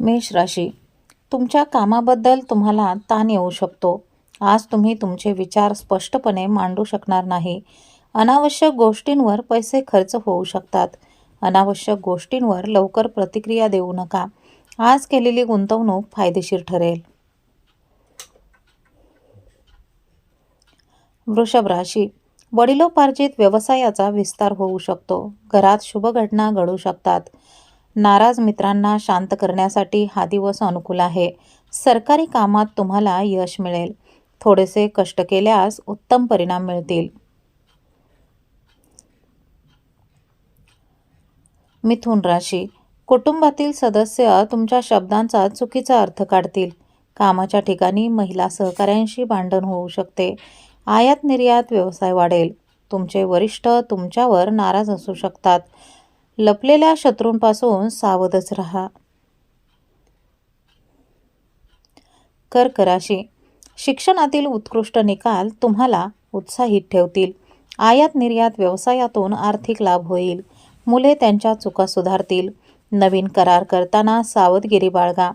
मेष राशी तुमच्या कामाबद्दल तुम्हाला ताण येऊ शकतो. आज तुम्ही तुमचे विचार स्पष्टपणे मांडू शकणार नाही. अनावश्यक गोष्टींवर पैसे खर्च होऊ शकतात. अनावश्यक गोष्टींवर लवकर प्रतिक्रिया देऊ नका. आज केलेली गुंतवणूक फायदेशीर ठरेल. वृषभ राशी वडिलोपार्जित व्यवसायाचा विस्तार होऊ शकतो. घरात शुभ घटना घडू शकतात. नाराज मित्रांना शांत करण्यासाठी हा दिवस अनुकूल आहे. सरकारी कामात तुम्हाला यश मिळेल. थोडेसे कष्ट केल्यास उत्तम परिणाम मिळतील. मिथुन राशी. कुटुंबातील सदस्य तुमच्या शब्दांचा चुकीचा अर्थ काढतील. कामाच्या ठिकाणी महिला सहकाऱ्यांशी भांडण होऊ शकते. आयात निर्यात व्यवसाय वाढेल. तुमचे वरिष्ठ तुमच्यावर नाराज असू शकतात. लपलेल्या शत्रूंपासून सावधच राहा. कर्क राशी शिक्षणातील उत्कृष्ट निकाल तुम्हाला उत्साहित ठेवतील. आयात निर्यात व्यवसायातून आर्थिक लाभ होईल. मुले त्यांच्या चुका सुधारतील. नवीन करार करताना सावधगिरी बाळगा.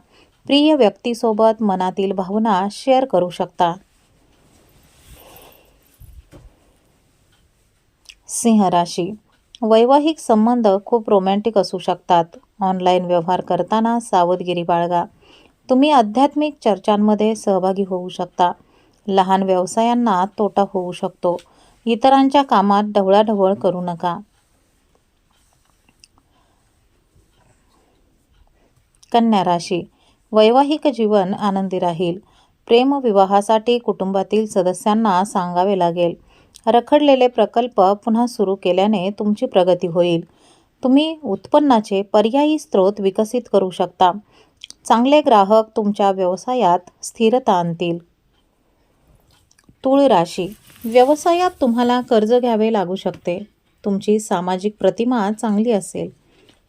प्रिय व्यक्तीसोबत मनातील भावना शेअर करू शकता. सिंह राशी वैवाहिक संबंध खूप रोमॅन्टिक असू शकतात. ऑनलाईन व्यवहार करताना सावधगिरी बाळगा. तुम्ही आध्यात्मिक चर्चांमध्ये सहभागी होऊ शकता. लहान व्यवसायांना तोटा होऊ शकतो. इतरांच्या कामात ढवळाढवळ करू नका. कन्या राशी. वैवाहिक जीवन आनंदी राहील. प्रेमविवाहासाठी कुटुंबातील सदस्यांना सांगावे लागेल. रखडलेले प्रकल्प पुन्हा सुरू केल्याने तुमची प्रगती होईल. तुम्ही उत्पन्नाचे पर्यायी स्रोत विकसित करू शकता. चांगले ग्राहक तुमच्या व्यवसायात स्थिरता आणतील. तुळ राशी. व्यवसायात तुम्हाला कर्ज घ्यावे लागू शकते. तुमची सामाजिक प्रतिमा चांगली असेल.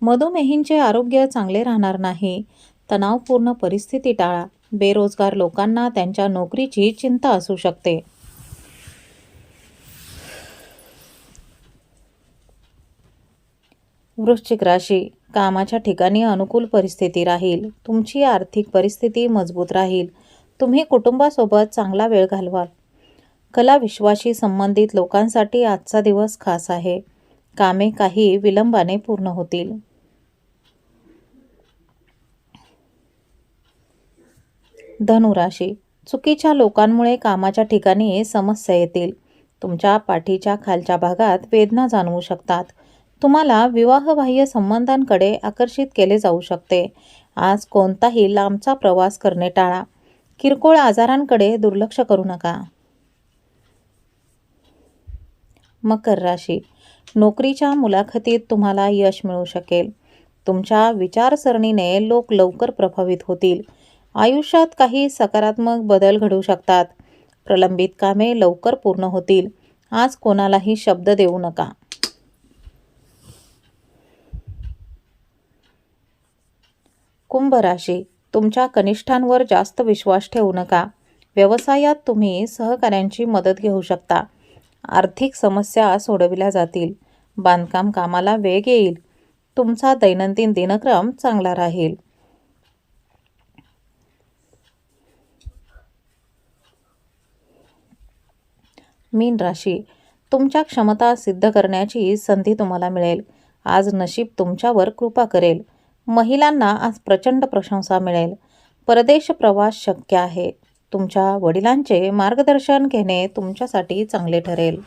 मधुमेहींचे आरोग्य चांगले राहणार नाही. तणावपूर्ण परिस्थिती टाळा. बेरोजगार लोकांना त्यांच्या नोकरीची चिंता असू शकते. वृश्चिक राशी कामाच्या ठिकाणी अनुकूल परिस्थिती राहील. तुमची आर्थिक परिस्थिती मजबूत राहील. तुम्ही कुटुंबासोबत चांगला वेळ घालवाल. कला विश्वाशी संबंधित लोकांसाठी आजचा दिवस खास आहे. कामे काही विलंबाने पूर्ण होतील. धनुराशी चुकीच्या लोकांमुळे कामाच्या ठिकाणी समस्या येतील. तुमच्या पाठीच्या खालच्या भागात वेदना जाणवू शकतात. तुम्हाला विवाहबाह्य संबंधांकडे आकर्षित केले जाऊ शकते. आज कोणताही लांबचा प्रवास करणे टाळा. किरकोळ आजारांकडे दुर्लक्ष करू नका. मकर राशी. नोकरीच्या मुलाखतीत तुम्हाला यश मिळू शकेल. तुमच्या विचारसरणीने लोक लवकर प्रभावित होतील. आयुष्यात काही सकारात्मक बदल घडू शकतात. प्रलंबित कामे लवकर पूर्ण होतील. आज कोणालाही शब्द देऊ नका. कुंभ राशी तुमच्या कनिष्ठांवर जास्त विश्वास ठेवू नका. व्यवसायात तुम्ही सहकाऱ्यांची मदत घेऊ शकता. आर्थिक समस्या सोडविल्या जातील. बांधकाम कामाला वेग येईल. तुमचा दैनंदिन दिनक्रम चांगला राहील. मीन राशी. तुमच्या क्षमता सिद्ध करण्याची संधी तुम्हाला मिळेल. आज नशीब तुमच्यावर कृपा करेल. महिलांना आज प्रचंड प्रशंसा मिळेल. परदेश प्रवास शक्य आहे. तुमच्या वडिलांचे मार्गदर्शन घेणे तुमच्यासाठी चांगले ठरेल.